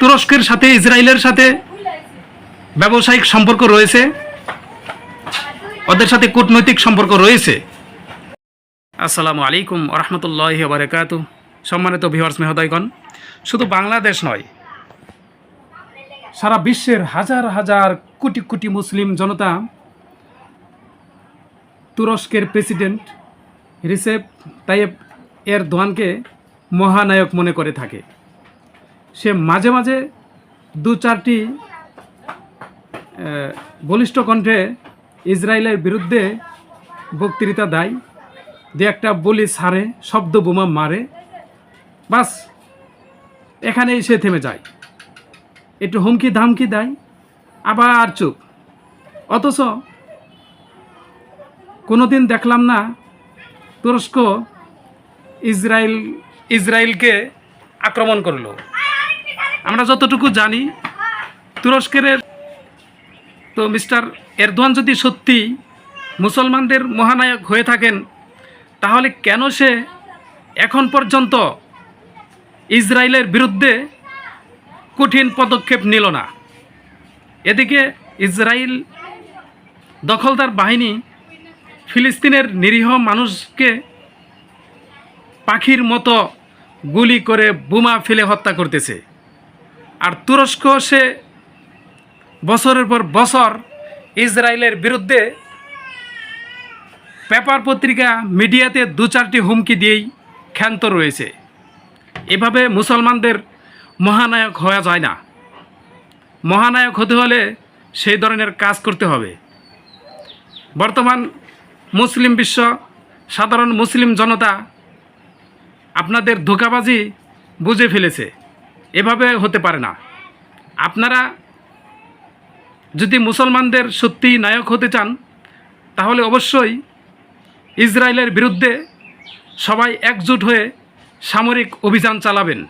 তুরস্কের সাথে, ইসরায়েলের সাথে ব্যবসায়িক সম্পর্ক রয়েছে। ওদের সাথে কূটনৈতিক সম্পর্ক রয়েছে। আসসালামু আলাইকুম রহমতুল্লাহ বারকাত সম্মানিত ভিওয়ার্স মেহদয়গণ, শুধু বাংলাদেশ নয়, সারা বিশ্বের হাজার হাজার কোটি কোটি মুসলিম জনতা তুরস্কের প্রেসিডেন্ট রিসেপ তাইয়েব এর দোয়ানকে মহানায়ক মনে করে থাকে। সে মাঝে মাঝে দু চারটি বলিষ্ঠ কণ্ঠে ইসরায়েলের বিরুদ্ধে বক্তৃতা দেয়। দু একটা বলি ছাড়ে শব্দ বোমা মারে। বাস, এখানেই সে থেমে যায়। একটু হুমকি ধামকি দেয়, আবার চুপ। অথচ কোনোদিন দেখলাম না তুরস্ক ইসরায়েল, ইসরায়েলকে আক্রমণ করল। আমরা যতটুকু জানি তুরস্কের তো মিস্টার এরদোয়ান যদি সত্যি মুসলমানদের মহানায়ক হয়ে থাকেন, তাহলে কেন সে এখন পর্যন্ত ইসরায়েলের বিরুদ্ধে কঠিন পদক্ষেপ নিল না? এদিকে ইসরায়েল দখলদার বাহিনী ফিলিস্তিনের নিরীহ মানুষকে পাখির মতো গুলি করে বোমা ফেলে হত্যা করতেছে। আর তুরস্ক সে বছরের পর বছর ইসরায়েলের বিরুদ্ধে পেপার পত্রিকা, মিডিয়াতে দু চারটি হুমকি দিয়েই ক্ষান্ত রয়েছে। এভাবে মুসলমানদের মহানায়ক হওয়া যায় না। মহানায়ক হতে হলে সেই ধরনের কাজ করতে হবে। বর্তমান মুসলিম বিশ্ব, সাধারণ মুসলিম জনতা আপনাদের ধোকাবাজি বুঝে ফেলেছে। এভাবে হতে পারে না। আপনারা যদি মুসলমানদের সত্যি নায়ক হতে চান, তাহলে অবশ্যই ইসরায়েলের বিরুদ্ধে সবাই একজোট হয়ে সামরিক অভিযান চালাবেন।